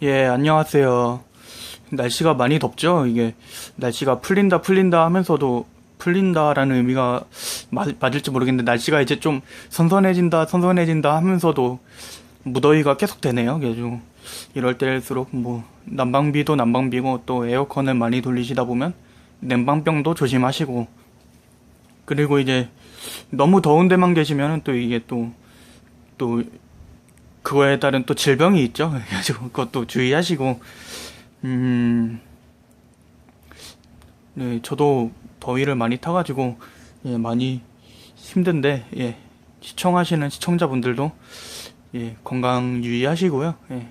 예, 안녕하세요. 날씨가 많이 덥죠? 이게 날씨가 풀린다 풀린다 하면서도 풀린다라는 의미가 맞, 맞을지 모르겠는데 날씨가 이제 좀 선선해진다 선선해진다 하면서도 무더위가 계속 되네요. 그래서 이럴 때일수록 뭐 난방비도 난방비고 또 에어컨을 많이 돌리시다 보면 냉방병도 조심하시고 그리고 이제 너무 더운 데만 계시면은 또 이게 또또 그거에 따른 또 질병이 있죠. 그래가지고 그것도 주의하시고 음 네, 저도 더위를 많이 타가지고 예, 많이 힘든데 예, 시청하시는 시청자분들도 예, 건강 유의하시고요. 예,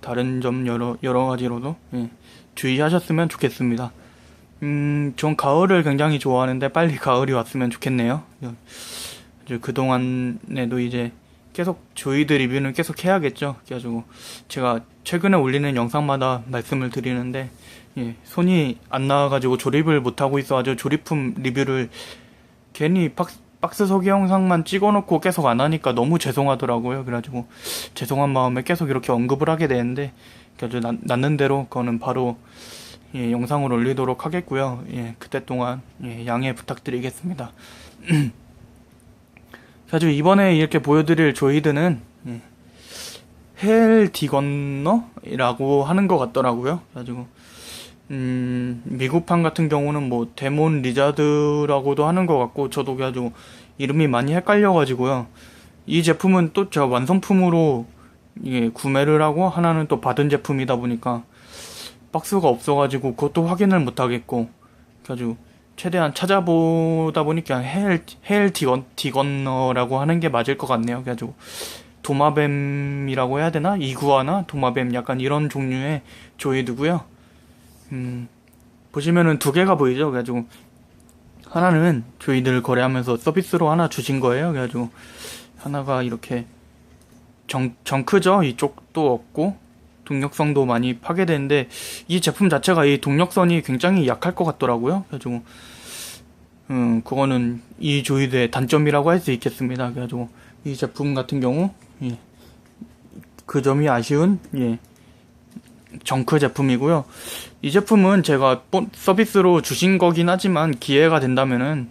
다른 점 여러 여러 가지로도 예, 주의하셨으면 좋겠습니다. 음, 전 가을을 굉장히 좋아하는데 빨리 가을이 왔으면 좋겠네요. 이제 그동안에도 이제 계속 조이드 리뷰는 계속 해야겠죠. 그래가지고 제가 최근에 올리는 영상마다 말씀을 드리는데 예, 손이 안 나와가지고 조립을 못하고 있어가지고 조립품 리뷰를 괜히 박스, 박스 소개 영상만 찍어놓고 계속 안 하니까 너무 죄송하더라고요. 그래가지고 죄송한 마음에 계속 이렇게 언급을 하게 되는데 그래가지고 나, 낫는 대로 그거는 바로 예, 영상을 올리도록 하겠고요. 예, 그때 동안 예, 양해 부탁드리겠습니다. 그래가지고 이번에 이렇게 보여드릴 조이드는 예, 헬 디건너라고 하는 것 같더라고요. 그래가지고 음, 미국판 같은 경우는 뭐 데몬 리자드라고도 하는 것 같고 저도 그래가지고 이름이 많이 헷갈려가지고요. 이 제품은 또 제가 완성품으로 예, 구매를 하고 하나는 또 받은 제품이다 보니까 박스가 없어가지고 그것도 확인을 못하겠고 그래가지고 최대한 찾아보다 보니까 헬, 헬 디건, 디건너라고 하는 게 맞을 것 같네요. 그래가지고 도마뱀이라고 해야 되나? 이구아나? 도마뱀 약간 이런 종류의 조이드고요. 음, 보시면은 두 개가 보이죠? 그래가지고 하나는 조이드를 거래하면서 서비스로 하나 주신 거예요. 그래가지고 하나가 이렇게 정, 정크죠? 이쪽도 없고 동력성도 많이 파괴되는데 이 제품 자체가 이 동력선이 굉장히 약할 것 같더라고요. 그래가지고 음 그거는 이 조이드의 단점이라고 할 수 있겠습니다. 그래가지고 이 제품 같은 경우 예, 그 점이 아쉬운 예, 정크 제품이고요. 이 제품은 제가 서비스로 주신 거긴 하지만 기회가 된다면은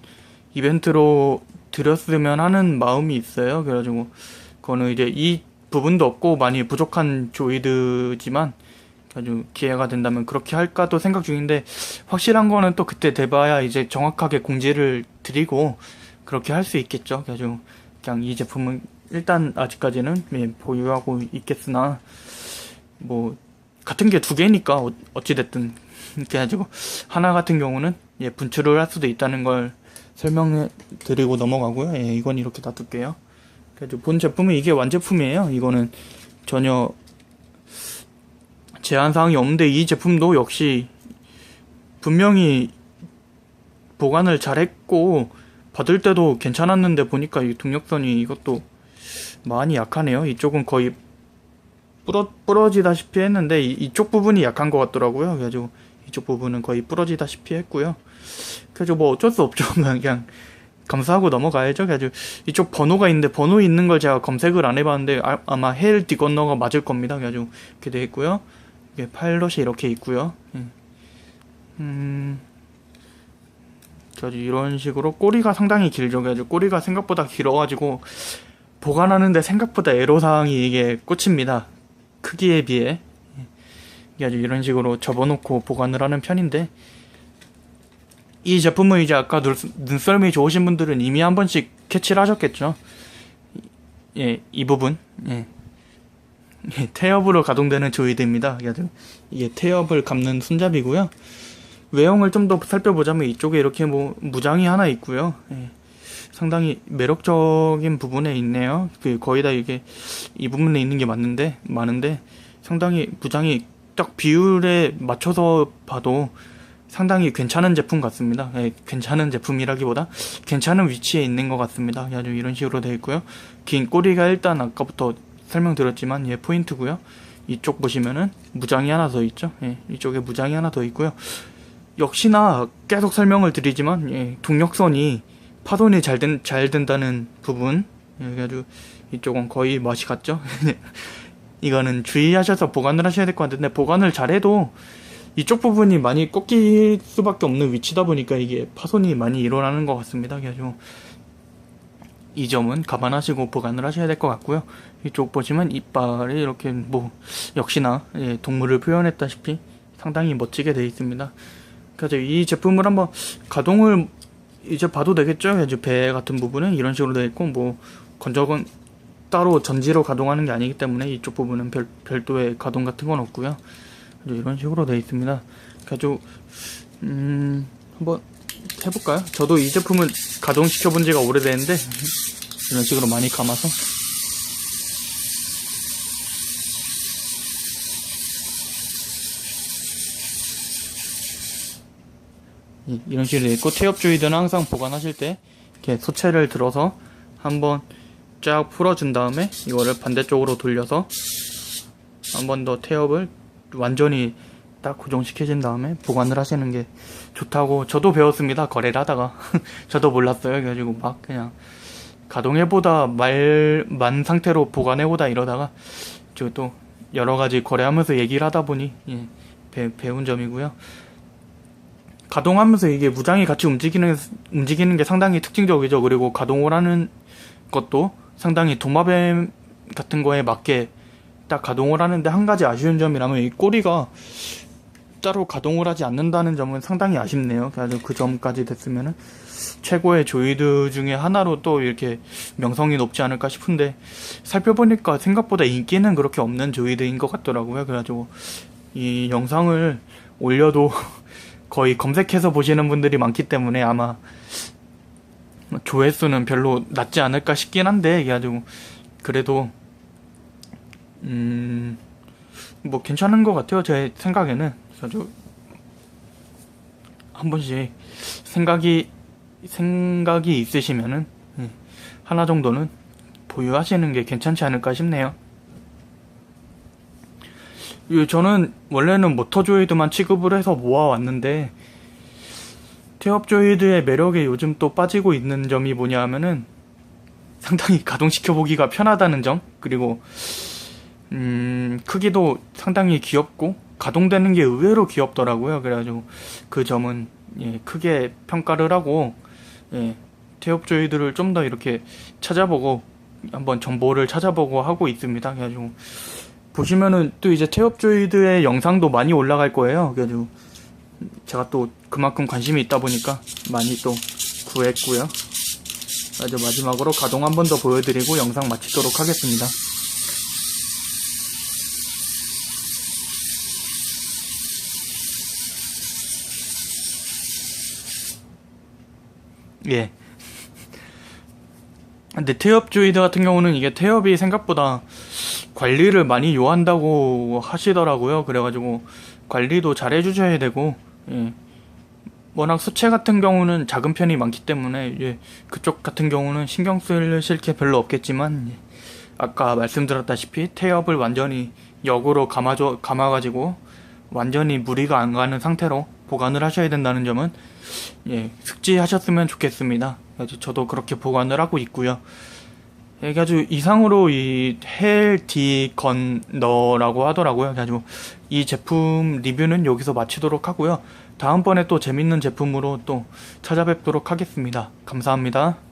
이벤트로 드렸으면 하는 마음이 있어요. 그래가지고 그거는 이제 이 부분도 없고 많이 부족한 조이드지만 아주 기회가 된다면 그렇게 할까도 생각 중인데 확실한 거는 또 그때 돼봐야 이제 정확하게 공지를 드리고 그렇게 할 수 있겠죠. 그래가지고 그냥 이 제품은 일단 아직까지는 예, 보유하고 있겠으나 뭐 같은 게 두 개니까 어, 어찌됐든 그래가지고 하나 같은 경우는 예, 분출을 할 수도 있다는 걸 설명해 드리고 넘어가고요. 예, 이건 이렇게 놔둘게요. 그래도 본 제품은 이게 완제품이에요. 이거는 전혀 제한 사항이 없는데 이 제품도 역시 분명히 보관을 잘했고 받을 때도 괜찮았는데 보니까 이 동력선이 이것도 많이 약하네요. 이쪽은 거의 부러, 부러지다시피 했는데 이, 쪽 부분이 약한 것 같더라고요. 그래가지고 이쪽 부분은 거의 부러지다시피 했고요. 그래서 뭐 어쩔 수 없죠. 그냥 감사하고 넘어가야죠. 그래가지고 이쪽 번호가 있는데 번호 있는 걸 제가 검색을 안 해봤는데 아, 마 헬 디건너가 맞을 겁니다. 그래가지고 이렇게 돼 있고요. 이게 파일럿이 이렇게 있고요. 예. 음, 그래가지고 이런 식으로 꼬리가 상당히 길죠. 그래가지고 꼬리가 생각보다 길어가지고 보관하는데 생각보다 애로사항이 이게 꽂힙니다. 크기에 비해. 예. 그래가지고 이런 식으로 접어놓고 보관을 하는 편인데 이 제품은 이제 아까 눈 썰미 좋으신 분들은 이미 한 번씩 캐치를 하셨겠죠. 예, 이 부분. 예. 예, 태엽으로 가동되는 조이드입니다. 이게 태엽을 감는 손잡이고요. 외형을 좀 더 살펴보자면 이쪽에 이렇게 뭐 무장이 하나 있고요. 예. 상당히 매력적인 부분에 있네요. 그 거의 다 이게 이 부분에 있는 게 맞는데 많은데 상당히 무장이 딱 비율에 맞춰서 봐도 상당히 괜찮은 제품 같습니다. 예, 괜찮은 제품이라기보다 괜찮은 위치에 있는 것 같습니다. 아주 이런 식으로 되어 있고요. 긴 꼬리가 일단 아까부터 설명드렸지만 예 포인트고요. 이쪽 보시면은 무장이 하나 더 있죠. 예, 이쪽에 무장이 하나 더 있고요. 역시나 계속 설명을 드리지만 예, 동력선이 파손이 잘, 된, 잘 된다는 부분 예, 그래가지고 이쪽은 거의 맛이 같죠. 이거는 주의하셔서 보관을 하셔야 될 것 같은데 보관을 잘해도 이쪽 부분이 많이 꺾일 수밖에 없는 위치다 보니까 이게 파손이 많이 일어나는 것 같습니다. 그래서 이 점은 감안하시고 보관을 하셔야 될 것 같고요. 이쪽 보시면 이빨이 이렇게 뭐 역시나 예, 동물을 표현했다시피 상당히 멋지게 되어 있습니다. 그래서 이 제품을 한번 가동을 이제 봐도 되겠죠. 이제 배 같은 부분은 이런 식으로 되어 있고 뭐 건조건 따로 전지로 가동하는 게 아니기 때문에 이쪽 부분은 별, 별도의 가동 같은 건 없고요. 이제 이런 식으로 되어 있습니다. 그래서 음 한번 해볼까요? 저도 이 제품은 가동시켜 본 지가 오래됐는데 이런 식으로 많이 감아서 이- 이런 식으로 있고 조이드는 항상 보관하실 때 이렇게 소체를 들어서 한번 쫙 풀어준 다음에 이거를 반대쪽으로 돌려서 한 번 더 태엽을 완전히 딱 고정시켜진 다음에 보관을 하시는 게 좋다고 저도 배웠습니다. 거래를 하다가. 저도 몰랐어요. 그래가지고 막 그냥 가동해보다 말, 만 상태로 보관해보다 이러다가 저 또 여러 가지 거래하면서 얘기를 하다 보니 예, 배, 배운 점이고요. 가동하면서 이게 무장이 같이 움직이는 움직이는 게 상당히 특징적이죠. 그리고 가동을 하는 것도 상당히 도마뱀 같은 거에 맞게 딱 가동을 하는데 한 가지 아쉬운 점이라면 이 꼬리가 따로 가동을 하지 않는다는 점은 상당히 아쉽네요. 그래서 그 점까지 됐으면은 최고의 조이드 중에 하나로 또 이렇게 명성이 높지 않을까 싶은데 살펴보니까 생각보다 인기는 그렇게 없는 조이드인 것 같더라고요. 그래가지고 이 영상을 올려도 거의 검색해서 보시는 분들이 많기 때문에 아마 조회수는 별로 낮지 않을까 싶긴 한데 그래가지고 그래도 음 뭐 괜찮은 것 같아요 제 생각에는 그래가지고 한 번씩 생각이 생각이 있으시면은 예, 하나 정도는 보유하시는 게 괜찮지 않을까 싶네요. 예, 저는 원래는 모터조이드만 취급을 해서 모아왔는데 태엽조이드의 매력에 요즘 또 빠지고 있는 점이 뭐냐 하면은 상당히 가동시켜보기가 편하다는 점 그리고 음 크기도 상당히 귀엽고 가동되는 게 의외로 귀엽더라고요 그래가지고 그 점은 예, 크게 평가를 하고 예, 태엽조이드를 좀더 이렇게 찾아보고 한번 정보를 찾아보고 하고 있습니다 그래가지고 보시면은 또 이제 태엽조이드의 영상도 많이 올라갈 거예요. 그래가지고 제가 또 그만큼 관심이 있다 보니까 많이 또 구했고요. 아주 마지막으로 가동 한 번 더 보여드리고 영상 마치도록 하겠습니다. 예. 근데 태엽 조이드 같은 경우는 이게 태엽이 생각보다 관리를 많이 요한다고 하시더라고요. 그래가지고 관리도 잘 해주셔야 되고, 예. 워낙 수체 같은 경우는 작은 편이 많기 때문에, 예. 그쪽 같은 경우는 신경 쓰실 게 별로 없겠지만, 예. 아까 말씀드렸다시피 태엽을 완전히 역으로 감아줘, 감아가지고, 완전히 무리가 안 가는 상태로 보관을 하셔야 된다는 점은, 예, 숙지하셨으면 좋겠습니다. 그래서 저도 그렇게 보관을 하고 있고요. 그래가지고 이상으로 이 헬디 건너라고 하더라고요. 그래가지고 이 제품 리뷰는 여기서 마치도록 하고요. 다음번에 또 재밌는 제품으로 또 찾아뵙도록 하겠습니다. 감사합니다.